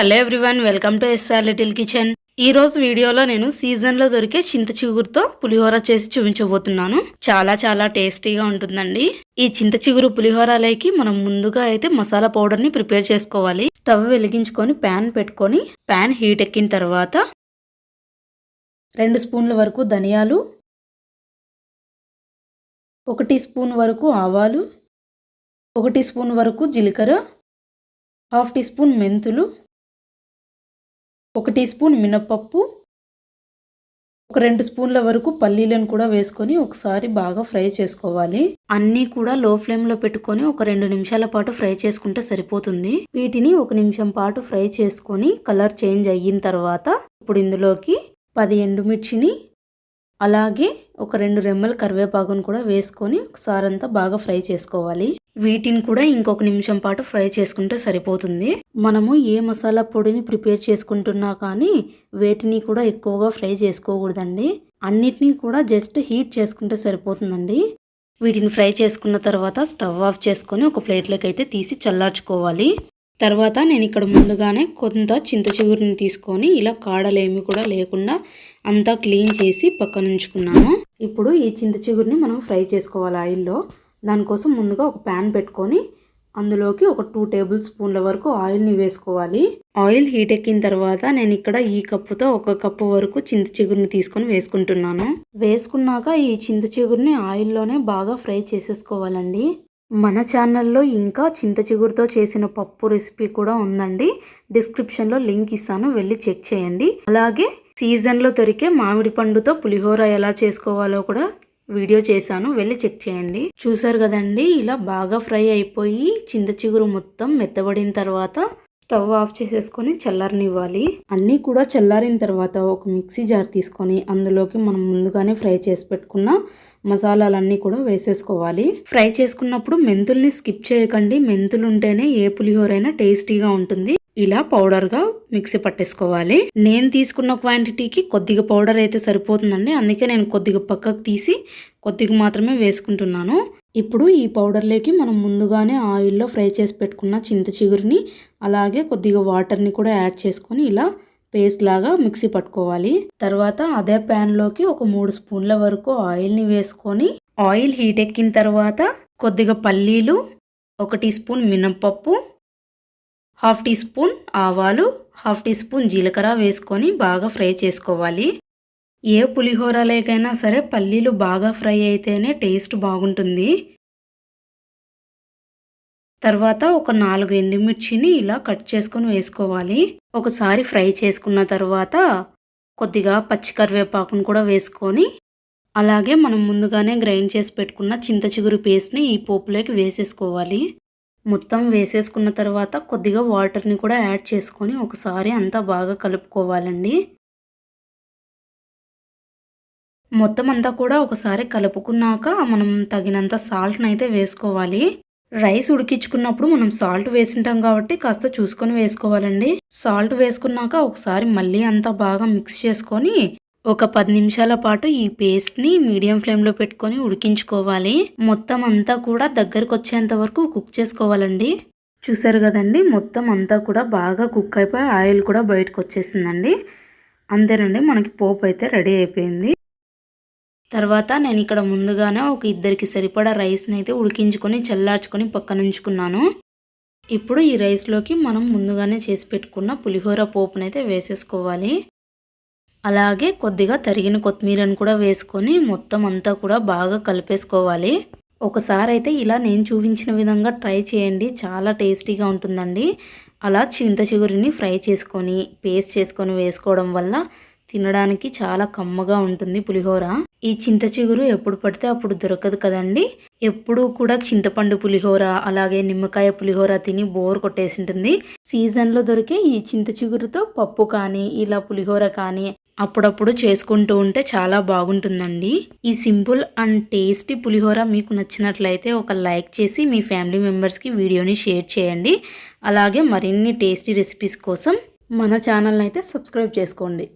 Hello everyone welcome to SR little kitchen ఈ రోజు వీడియోలో నేను సీజన్లో దొరికే చింత చిగురుతో పులిహోర చేసి చూపించబోతున్నాను. చాలా చాలా టేస్టీగా ఉంటుందండి. ఈ చింత చిగురు పులిహోరలోకి మనం ముందుగా అయితే మసాలా పౌడర్ని ప్రిపేర్ చేసుకోవాలి. స్టవ్ వెలిగించుకొని ప్యాన్ పెట్టుకొని ప్యాన్ హీట్ ఎక్కిన తర్వాత రెండు స్పూన్ల వరకు ధనియాలు ఒకటి స్పూన్ వరకు ఆవాలు ఒకటి స్పూన్ వరకు జీలకర్ర హాఫ్ టీ స్పూన్ మెంతులు ఒక టీ స్పూన్ మినపప్పు ఒక రెండు స్పూన్ల వరకు పల్లీలను కూడా వేసుకొని ఒకసారి బాగా ఫ్రై చేసుకోవాలి. అన్నీ కూడా లో ఫ్లేమ్లో పెట్టుకొని ఒక రెండు నిమిషాల పాటు ఫ్రై చేసుకుంటే సరిపోతుంది. వీటిని ఒక నిమిషం పాటు ఫ్రై చేసుకొని కలర్ చేంజ్ అయిన తర్వాత ఇప్పుడు ఇందులోకి పది ఎండుమిర్చిని అలాగే ఒక రెండు రెమ్మల కరివేపాకును కూడా వేసుకొని ఒకసారి అంతా బాగా ఫ్రై చేసుకోవాలి. వీటిని కూడా ఇంకొక నిమిషం పాటు ఫ్రై చేసుకుంటే సరిపోతుంది. మనము ఏ మసాలా పొడిని ప్రిపేర్ చేసుకుంటున్నా కానీ వేటిని కూడా ఎక్కువగా ఫ్రై చేసుకోకూడదండి. అన్నిటినీ కూడా జస్ట్ హీట్ చేసుకుంటే సరిపోతుందండి. వీటిని ఫ్రై చేసుకున్న తర్వాత స్టవ్ ఆఫ్ చేసుకొని ఒక ప్లేట్లోకి అయితే తీసి చల్లార్చుకోవాలి. తర్వాత నేను ఇక్కడ ముందుగానే కొంత చింత చిగురిని తీసుకొని ఇలా కాడలేమి కూడా లేకుండా అంతా క్లీన్ చేసి పక్కన ఉంచుకున్నాను ఇప్పుడు ఈ చింత చిగురిని మనం ఫ్రై చేసుకోవాలి ఆయిల్లో. దానికోసం ముందుగా ఒక ప్యాన్ పెట్టుకొని అందులోకి ఒక టూ టేబుల్ స్పూన్ల వరకు ఆయిల్ని వేసుకోవాలి. ఆయిల్ హీట్ ఎక్కిన తర్వాత నేను ఇక్కడ ఈ కప్పుతో ఒక కప్పు వరకు చింత చిగురిని తీసుకొని వేసుకుంటున్నాను. వేసుకున్నాక ఈ చింత చిగురిని ఆయిల్లోనే బాగా ఫ్రై చేసేసుకోవాలండి. మన ఛానల్లో ఇంకా చింత చిగురుతో చేసిన పప్పు రెసిపీ కూడా ఉందండి. డిస్క్రిప్షన్లో లింక్ ఇస్తాను వెళ్ళి చెక్ చేయండి. అలాగే సీజన్లో దొరికే మామిడి పండుతో పులిహోర ఎలా చేసుకోవాలో కూడా వీడియో చేశాను వెళ్ళి చెక్ చేయండి. చూసారు కదండి ఇలా బాగా ఫ్రై అయిపోయి చింత చిగురు మొత్తం మెత్తబడిన తర్వాత స్టవ్ ఆఫ్ చేసేసుకొని చల్లారనివ్వాలి. అన్నీ కూడా చల్లారిన తర్వాత ఒక మిక్సీ జార్ తీసుకొని అందులోకి మనం ముందుగానే ఫ్రై చేసి పెట్టుకున్న మసాలాలన్నీ కూడా వేసేసుకోవాలి. ఫ్రై చేసుకున్నప్పుడు మెంతుల్ని స్కిప్ చేయకండి. మెంతులు ఉంటేనే ఏ పులిహోరైనా టేస్టీగా ఉంటుంది. ఇలా పౌడర్గా మిక్సీ పట్టేసుకోవాలి. నేను తీసుకున్న క్వాంటిటీకి కొద్దిగా పౌడర్ అయితే సరిపోతుందండి. అందుకే నేను కొద్దిగా పక్కకు తీసి కొద్దిగా మాత్రమే వేసుకుంటున్నాను. ఇప్పుడు ఈ పౌడర్లోకి మనం ముందుగానే ఆయిల్లో ఫ్రై చేసి పెట్టుకున్న చింత చిగురిని అలాగే కొద్దిగా వాటర్ని కూడా యాడ్ చేసుకొని ఇలా పేస్ట్ లాగా మిక్సీ పట్టుకోవాలి. తర్వాత అదే ప్యాన్లోకి ఒక మూడు స్పూన్ల వరకు ఆయిల్ని వేసుకొని ఆయిల్ హీట్ ఎక్కిన తర్వాత కొద్దిగా పల్లీలు ఒక టీ స్పూన్ మినప్పప్పు హాఫ్ టీ స్పూన్ ఆవాలు హాఫ్ టీ స్పూన్ జీలకర్ర వేసుకొని బాగా ఫ్రై చేసుకోవాలి. ఏ పులిహోర లేకైనా సరే పల్లీలు బాగా ఫ్రై అయితేనే టేస్ట్ బాగుంటుంది. తర్వాత ఒక నాలుగు ఎండుమిర్చిని ఇలా కట్ చేసుకొని వేసుకోవాలి. ఒకసారి ఫ్రై చేసుకున్న తర్వాత కొద్దిగా పచ్చి కరివేపాకును కూడా వేసుకొని అలాగే మనం ముందుగానే గ్రైండ్ చేసి పెట్టుకున్న చింత చిగురు పేస్ట్ని ఈ పోపులోకి వేసేసుకోవాలి. మొత్తం వేసేసుకున్న తర్వాత కొద్దిగా వాటర్ని కూడా యాడ్ చేసుకొని ఒకసారి అంతా బాగా కలుపుకోవాలండి. మొత్తం అంతా కూడా ఒకసారి కలుపుకున్నాక మనం తగినంత సాల్ట్ని అయితే వేసుకోవాలి. రైస్ ఉడికించుకున్నప్పుడు మనం సాల్ట్ వేసింటాం కాబట్టి కాస్త చూసుకొని వేసుకోవాలండి. సాల్ట్ వేసుకున్నాక ఒకసారి మళ్ళీ అంతా బాగా మిక్స్ చేసుకొని ఒక పది నిమిషాల పాటు ఈ పేస్ట్ని మీడియం ఫ్లేమ్లో పెట్టుకొని ఉడికించుకోవాలి. మొత్తం అంతా కూడా దగ్గరకు వచ్చేంత వరకు కుక్ చేసుకోవాలండి. చూసారు కదండి మొత్తం అంతా కూడా బాగా కుక్ అయిపోయి ఆయిల్ కూడా బయటకు వచ్చేసిందండి అంతేనండి మనకి పోపు అయితే రెడీ అయిపోయింది. తర్వాత నేను ఇక్కడ ముందుగానే ఒక ఇద్దరికి సరిపడా రైస్ని అయితే ఉడికించుకొని చల్లార్చుకొని పక్కన ఉంచుకున్నాను ఇప్పుడు ఈ రైస్లోకి మనం ముందుగానే చేసి పెట్టుకున్న పులిహోర పోపునైతే వేసేసుకోవాలి. అలాగే కొద్దిగా తరిగిన కొత్తిమీరను కూడా వేసుకొని మొత్తం అంతా కూడా బాగా కలిపేసుకోవాలి. ఒకసారి అయితే ఇలా నేను చూపించిన విధంగా ట్రై చేయండి. చాలా టేస్టీగా ఉంటుందండి. అలా చింత చిగురిని ఫ్రై చేసుకొని పేస్ట్ చేసుకొని వేసుకోవడం వల్ల తినడానికి చాలా కమ్మగా ఉంటుంది పులిహోర. ఈ చింత చిగురు ఎప్పుడు పడితే అప్పుడు దొరకదు కదండి. ఎప్పుడూ కూడా చింతపండు పులిహోర అలాగే నిమ్మకాయ పులిహోర తిని బోర్ కొట్టేసి ఉంటుంది సీజన్లో దొరికే ఈ చింత చిగురుతో పప్పు కానీ ఇలా పులిహోర కానీ అప్పుడప్పుడు చేసుకుంటూ ఉంటే చాలా బాగుంటుందండి. ఈ సింపుల్ అండ్ టేస్టీ పులిహోర మీకు నచ్చినట్లయితే ఒక లైక్ చేసి మీ ఫ్యామిలీ మెంబర్స్కి వీడియోని షేర్ చేయండి. అలాగే మరిన్ని టేస్టీ రెసిపీస్ కోసం మన ఛానల్ని అయితే సబ్స్క్రైబ్ చేసుకోండి.